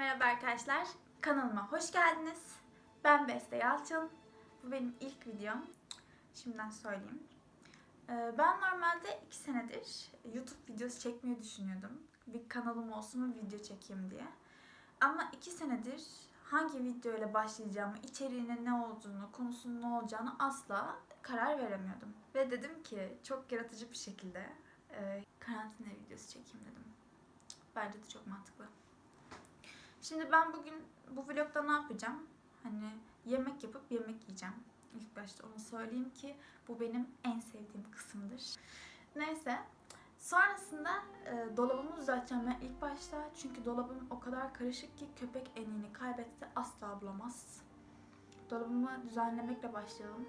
merhaba arkadaşlar. Kanalıma hoş geldiniz. Ben Beste Yalçın. Bu benim ilk videom. Şimdiden söyleyeyim. Ee, Ben normalde 2 senedir YouTube videosu çekmeyi düşünüyordum. Bir kanalım olsun ve video çekeyim diye. Ama 2 senedir hangi video ile başlayacağımı, içeriğinin ne olduğunu, konusunun ne olacağını asla karar veremiyordum. Ve dedim ki çok yaratıcı bir şekilde e, karantina videosu çekeyim dedim. Bence de çok mantıklı. Şimdi ben bugün bu vlogda ne yapacağım? Hani yemek yapıp yemek yiyeceğim. İlk başta onu söyleyeyim ki bu benim en sevdiğim kısımdır. Neyse. Sonrasında e, dolabımı düzelteceğim ben ilk başta. Çünkü dolabım o kadar karışık ki köpek enini kaybetse asla bulamaz. Dolabımı düzenlemekle başlayalım.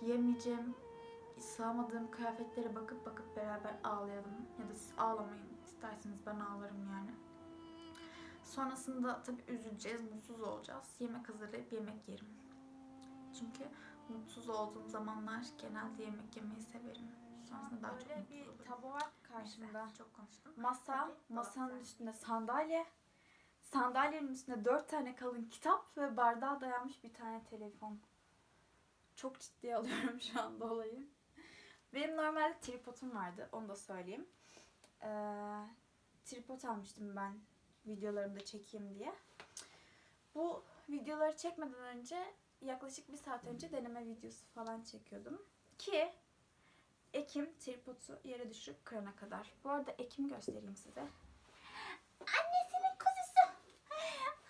Giyemeyeceğim, sığamadığım kıyafetlere bakıp bakıp beraber ağlayalım. Ya da siz ağlamayın isterseniz ben ağlarım yani. Sonrasında tabii üzüleceğiz, mutsuz olacağız. Yemek hazırlayıp yemek yerim. Çünkü mutsuz olduğum zamanlar genelde yemek yemeyi severim. Sonrasında daha çok bir olurum. tablo var karşımda. Neyse, Çok konuştum. Masa, masanın üstünde sandalye. Sandalyenin üstünde dört tane kalın kitap ve bardağa dayanmış bir tane telefon. Çok ciddiye alıyorum şu anda olayı. Benim normalde tripodum vardı, onu da söyleyeyim. Ee, tripod almıştım ben videolarımı da çekeyim diye. Bu videoları çekmeden önce yaklaşık bir saat önce deneme videosu falan çekiyordum. Ki Ekim tripodu yere düşürüp kırana kadar. Bu arada Ekim'i göstereyim size. Annesinin kuzusu.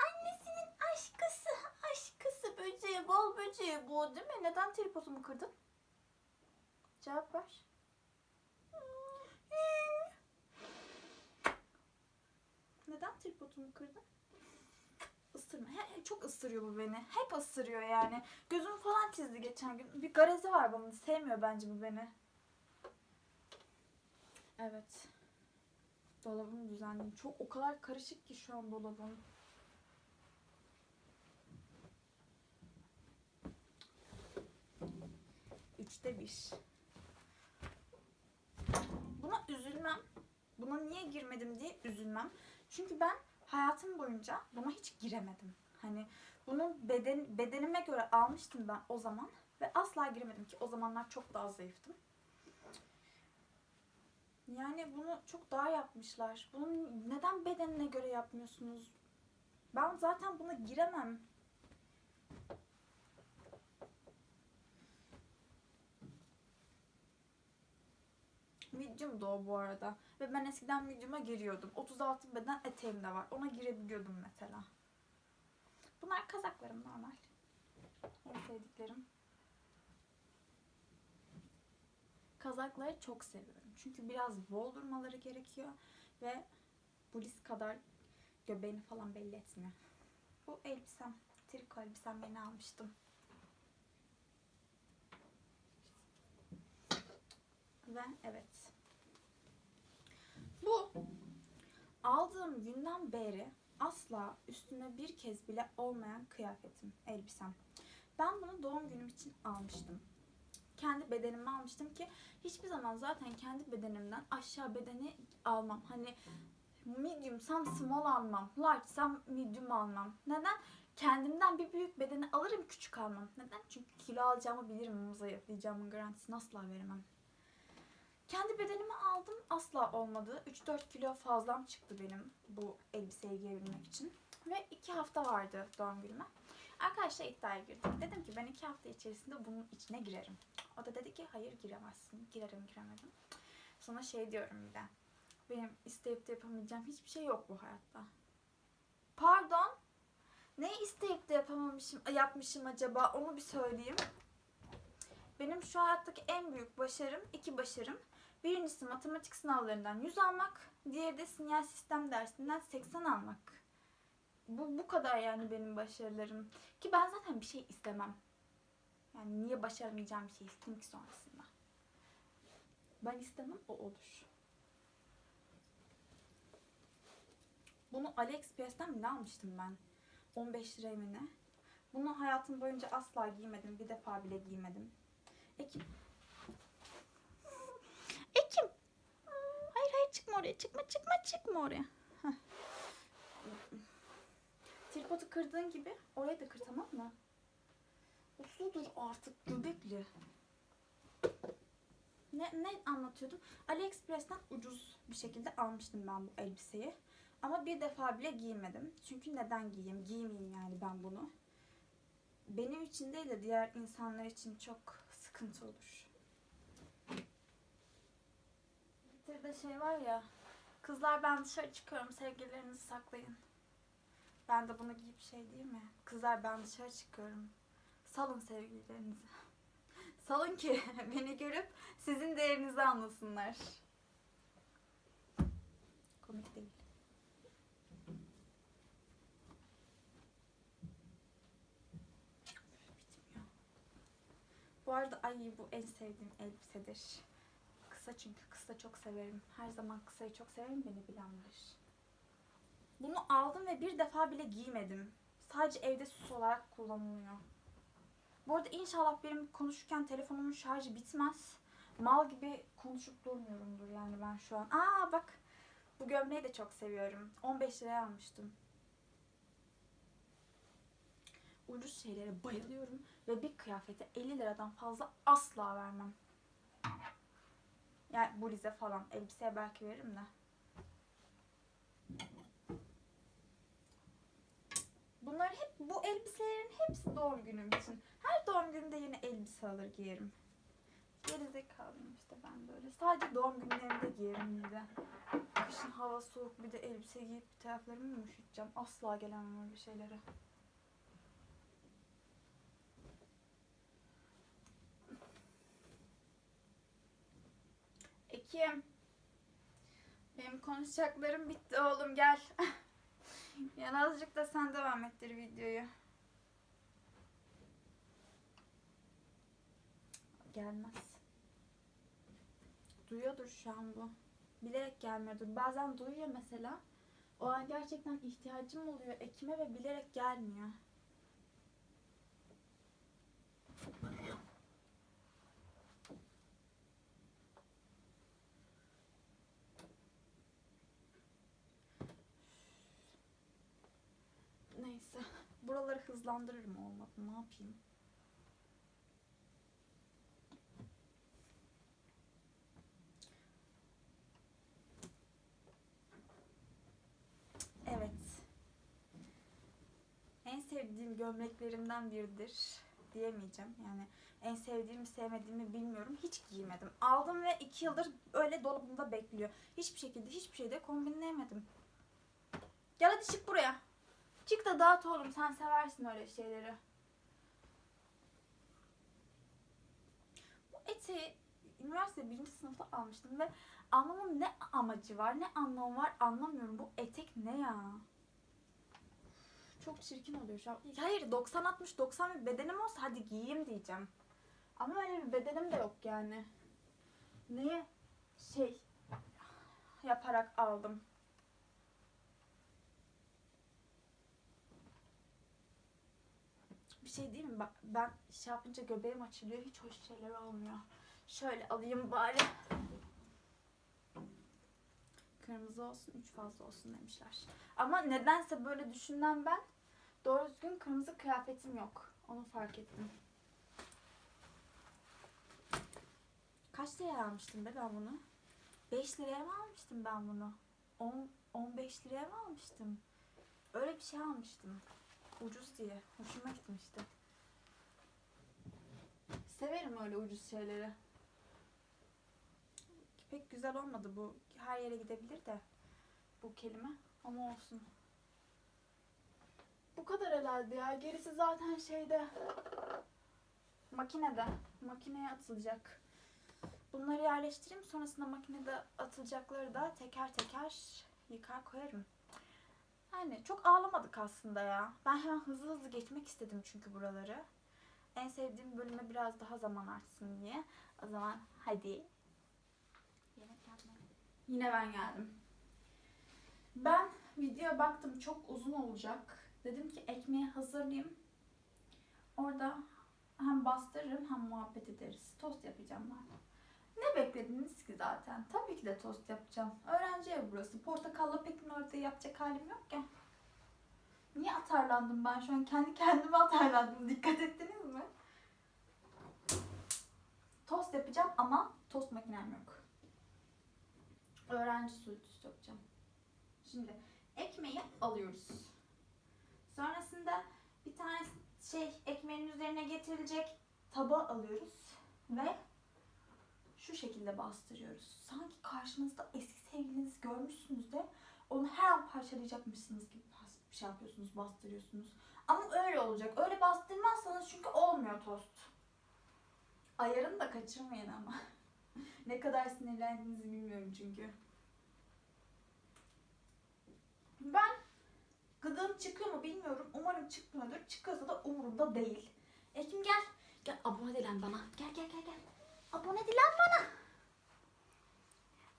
Annesinin aşkısı. Aşkısı böceği, bol böceği bu değil mi? Neden tripodumu kırdın? Cevap ver. Neden tripodumu kırdın? Isırma. He, çok ısırıyor bu beni. Hep ısırıyor yani. Gözüm falan çizdi geçen gün. Bir garezi var bunun. Sevmiyor bence bu beni. Evet. Dolabımı düzenleyeyim. Çok o kadar karışık ki şu an dolabım. Üçte bir. Buna üzülmem. Buna niye girmedim diye üzülmem. Çünkü ben hayatım boyunca buna hiç giremedim. Hani bunun beden, bedenime göre almıştım ben o zaman ve asla giremedim ki o zamanlar çok daha zayıftım. Yani bunu çok daha yapmışlar. Bunu neden bedenine göre yapmıyorsunuz? Ben zaten buna giremem. Medium da o bu arada. Ve ben eskiden medium'a giriyordum. 36 beden eteğim de var. Ona girebiliyordum mesela. Bunlar kazaklarım normal. En sevdiklerim. Kazakları çok seviyorum. Çünkü biraz bol durmaları gerekiyor ve Bulis kadar göbeğini falan belli etmiyor. Bu elbisem, triko elbisem yeni almıştım. Ve evet. Bu aldığım günden beri asla üstüne bir kez bile olmayan kıyafetim, elbisem. Ben bunu doğum günüm için almıştım kendi bedenimi almıştım ki hiçbir zaman zaten kendi bedenimden aşağı bedeni almam. Hani mediumsam small almam, largesam medium almam. Neden? Kendimden bir büyük bedeni alırım küçük almam. Neden? Çünkü kilo alacağımı bilirim zayıflayacağımın garantisini asla veremem. Kendi bedenimi aldım asla olmadı. 3-4 kilo fazlam çıktı benim bu elbiseyi giyebilmek için. Ve 2 hafta vardı doğum günüme. Arkadaşlar iddiaya girdim. Dedim ki ben 2 hafta içerisinde bunun içine girerim. O da dedi ki hayır giremezsin. Girerim giremedim. Sonra şey diyorum bir de. Benim isteyip de yapamayacağım hiçbir şey yok bu hayatta. Pardon. Ne isteyip de yapamamışım, yapmışım acaba onu bir söyleyeyim. Benim şu hayattaki en büyük başarım, iki başarım. Birincisi matematik sınavlarından 100 almak. Diğeri de sinyal sistem dersinden 80 almak. Bu, bu kadar yani benim başarılarım. Ki ben zaten bir şey istemem. Yani niye başaramayacağım bir şey isteyeyim ki sonrasında. Ben istemem o olur. Bunu AliExpress'ten mi ne almıştım ben? 15 liraya mı ne? Bunu hayatım boyunca asla giymedim. Bir defa bile giymedim. Ekim. Hayır hayır çıkma oraya. Çıkma çıkma çıkma oraya. Heh. ahtapotı kırdığın gibi orayı da kır tamam mı? Uslu dur artık göbekli. Ne, ne anlatıyordum? AliExpress'ten ucuz bir şekilde almıştım ben bu elbiseyi. Ama bir defa bile giymedim. Çünkü neden giyeyim? Giymeyeyim yani ben bunu. Benim için değil de diğer insanlar için çok sıkıntı olur. Bir de şey var ya. Kızlar ben dışarı çıkıyorum sevgililerinizi saklayın. Ben de bunu giyip şey değil mi? Kızlar ben dışarı çıkıyorum. Salın sevgililerinizi. Salın ki beni görüp sizin değerinizi anlasınlar. Komik değil. Bu arada ay bu en sevdiğim elbisedir. Kısa çünkü kısa çok severim. Her zaman kısayı çok severim beni bilen bilir. Bunu aldım ve bir defa bile giymedim. Sadece evde süs olarak kullanılıyor. Bu arada inşallah benim konuşurken telefonumun şarjı bitmez. Mal gibi konuşup durmuyorumdur yani ben şu an. Aa bak bu gömleği de çok seviyorum. 15 liraya almıştım. Ucuz şeylere bayılıyorum ve bir kıyafete 50 liradan fazla asla vermem. Yani bluze falan. Elbiseye belki veririm de. Bunlar hep bu elbiselerin hepsi doğum günüm için. Her doğum günümde yeni elbise alır giyerim. Gerizekalıyım işte ben böyle. Sadece doğum günlerimde giyerim bir. Kışın hava soğuk bir de elbise giyip bir taraflarımı mı üşüteceğim? Asla gelemem öyle şeylere. Ekim. Benim konuşacaklarım bitti oğlum gel. yani azıcık da sen devam ettir videoyu. Gelmez. Duyuyordur şu an bu. Bilerek gelmiyordur. Bazen duyuyor mesela. O an gerçekten ihtiyacım oluyor Ekim'e ve bilerek gelmiyor. Neyse. Buraları hızlandırırım olmadı. Ne yapayım? Evet. En sevdiğim gömleklerimden biridir diyemeyeceğim. Yani en sevdiğimi sevmediğimi bilmiyorum. Hiç giymedim. Aldım ve iki yıldır öyle dolabımda bekliyor. Hiçbir şekilde hiçbir şeyde kombinleyemedim. Gel hadi çık buraya. Çık da dağıt oğlum sen seversin öyle şeyleri. Bu eteği üniversite birinci sınıfta almıştım ve almamın ne amacı var ne anlamı var anlamıyorum. Bu etek ne ya? Çok çirkin oluyor şu an. Hayır 90-60-90 bir bedenim olsa hadi giyeyim diyeceğim. Ama öyle bir bedenim de yok yani. Niye şey yaparak aldım? Bir şey değil mi? Bak ben şey yapınca göbeğim açılıyor. Hiç hoş şeyler olmuyor. Şöyle alayım bari. Kırmızı olsun, üç fazla olsun demişler. Ama nedense böyle düşünden ben doğru düzgün kırmızı kıyafetim yok. Onu fark ettim. Kaç liraya almıştım be ben bunu? 5 liraya mı almıştım ben bunu? 10, 15 liraya mı almıştım? Öyle bir şey almıştım. Ucuz diye. Hoşuma gitmişti. Severim öyle ucuz şeyleri. Pek güzel olmadı bu. Her yere gidebilir de bu kelime. Ama olsun. Bu kadar herhalde ya. Gerisi zaten şeyde. Makinede. Makineye atılacak. Bunları yerleştireyim. Sonrasında makinede atılacakları da teker teker yıkar koyarım. Yani çok ağlamadık aslında ya. Ben hemen hızlı hızlı geçmek istedim çünkü buraları. En sevdiğim bölüme biraz daha zaman artsın diye. O zaman hadi. Yemek yapmaya. Yine ben geldim. Ben videoya baktım çok uzun olacak. Dedim ki ekmeği hazırlayayım. Orada hem bastırırım hem muhabbet ederiz. Tost yapacağım ben. Ne beklediniz ki zaten? Tabii ki de tost yapacağım. Öğrenci evi burası. Portakalla pekin ortaya yapacak halim yok ya. Niye at atarlandım ben şu an. Kendi kendime atarlandım. Dikkat ettiniz mi? Tost yapacağım ama tost makinem yok. Öğrenci sultusu yapacağım. Şimdi ekmeği alıyoruz. Sonrasında bir tane şey ekmeğin üzerine getirilecek tabağı alıyoruz ve şu şekilde bastırıyoruz. Sanki karşınızda eski sevgilinizi görmüşsünüz de onu her an parçalayacakmışsınız gibi bas- şey yapıyorsunuz, bastırıyorsunuz. Ama öyle olacak. Öyle bastırmazsanız çünkü olmuyor tost. Ayarını da kaçırmayın ama. ne kadar sinirlendiğinizi bilmiyorum çünkü. Ben gıdığım çıkıyor mu bilmiyorum. Umarım çıkmıyordur. Çıkıyorsa da umurumda değil. Ekim gel. Gel abone dilen bana. Gel gel gel gel. Abone dilen bana.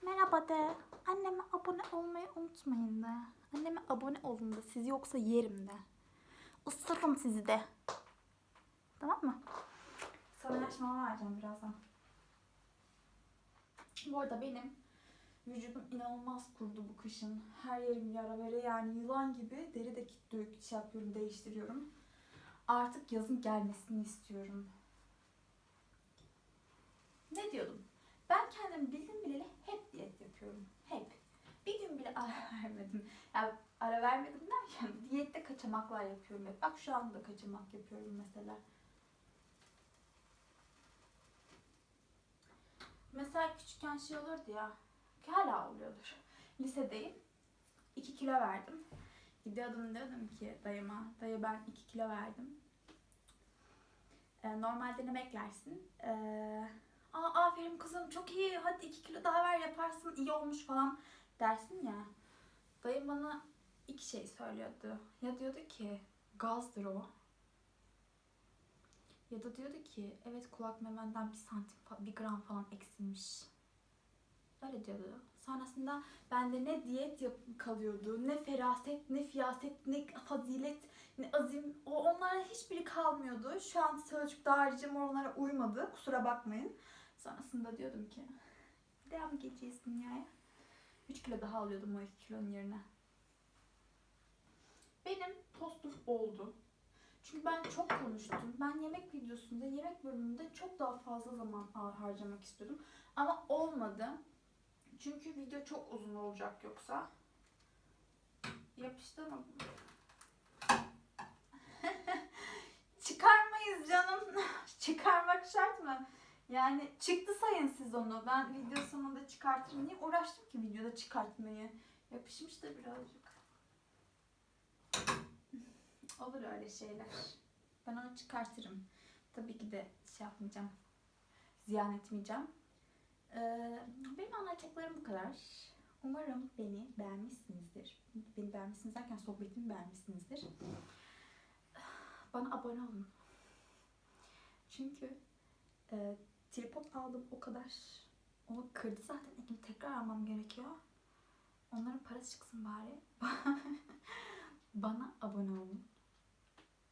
Merhaba de. Anneme abone olmayı unutmayın de. Anneme abone olun da. Sizi yoksa yerim de. Isırırım sizi de. Tamam mı? Sana yaş mama vereceğim birazdan. Bu arada benim vücudum inanılmaz kurdu bu kışın. Her yerim yara vere yani yılan gibi deri de şey yapıyorum, değiştiriyorum. Artık yazın gelmesini istiyorum. Ne diyordum? Ben kendimi bildim bileli hep diyet yapıyorum. Hep. Bir gün bile ara vermedim. Ya ara vermedim derken diyette kaçamaklar yapıyorum hep. Bak şu anda kaçamak yapıyorum mesela. Mesela küçükken şey olurdu ya. ki Hala oluyordur. Lisedeyim. 2 kilo verdim. Gidiyordum diyordum ki dayıma. Dayı ben 2 kilo verdim. Ee, normalde ne beklersin? Ee, Aa aferin kızım çok iyi. Hadi 2 kilo daha ver yaparsın. iyi olmuş falan dersin ya. Dayım bana iki şey söylüyordu. Ya diyordu ki gazdır o. Ya da diyordu ki evet kulak memenden bir santim, bir gram falan eksilmiş. Öyle diyordu. Sonrasında bende ne diyet yap kalıyordu, ne feraset, ne fiyaset, ne fazilet, ne azim. O onlara hiçbiri kalmıyordu. Şu an sözcük dağarcığım onlara uymadı. Kusura bakmayın. Sonrasında diyordum ki devam geçeceğiz dünyaya. 3 kilo daha alıyordum o 2 kilonun yerine. Benim tostum oldu. Çünkü ben çok konuştum. Ben yemek videosunda, yemek bölümünde çok daha fazla zaman har- harcamak istiyordum. Ama olmadı. Çünkü video çok uzun olacak yoksa. Yapıştı mı? Yani çıktı sayın siz onu. Ben video sonunda çıkartırım. Niye uğraştım ki videoda çıkartmayı? Yapışmış da birazcık. Olur öyle şeyler. Ben onu çıkartırım. Tabii ki de şey yapmayacağım. Ziyan etmeyeceğim. Ee, benim anlatacaklarım bu kadar. Umarım beni beğenmişsinizdir. Beni beğenmişsiniz derken sohbetimi beğenmişsinizdir. Bana abone olun. Çünkü e, tripod aldım o kadar. Onu kırdı zaten. Ekim tekrar almam gerekiyor. Onların parası çıksın bari. Bana abone olun.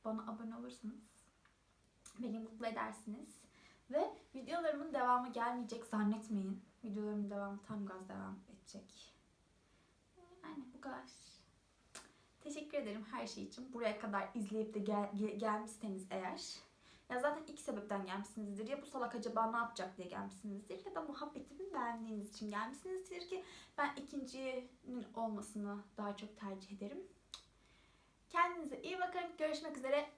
Bana abone olursanız beni mutlu edersiniz. Ve videolarımın devamı gelmeyecek zannetmeyin. Videolarımın devamı tam gaz devam edecek. Yani bu kadar. Teşekkür ederim her şey için. Buraya kadar izleyip de gel- ge- gelmişseniz eğer. Ya zaten iki sebepten gelmişsinizdir. Ya bu salak acaba ne yapacak diye gelmişsinizdir. Ya da muhabbetimi beğendiğiniz için gelmişsinizdir ki ben ikincinin olmasını daha çok tercih ederim. Kendinize iyi bakın. Görüşmek üzere.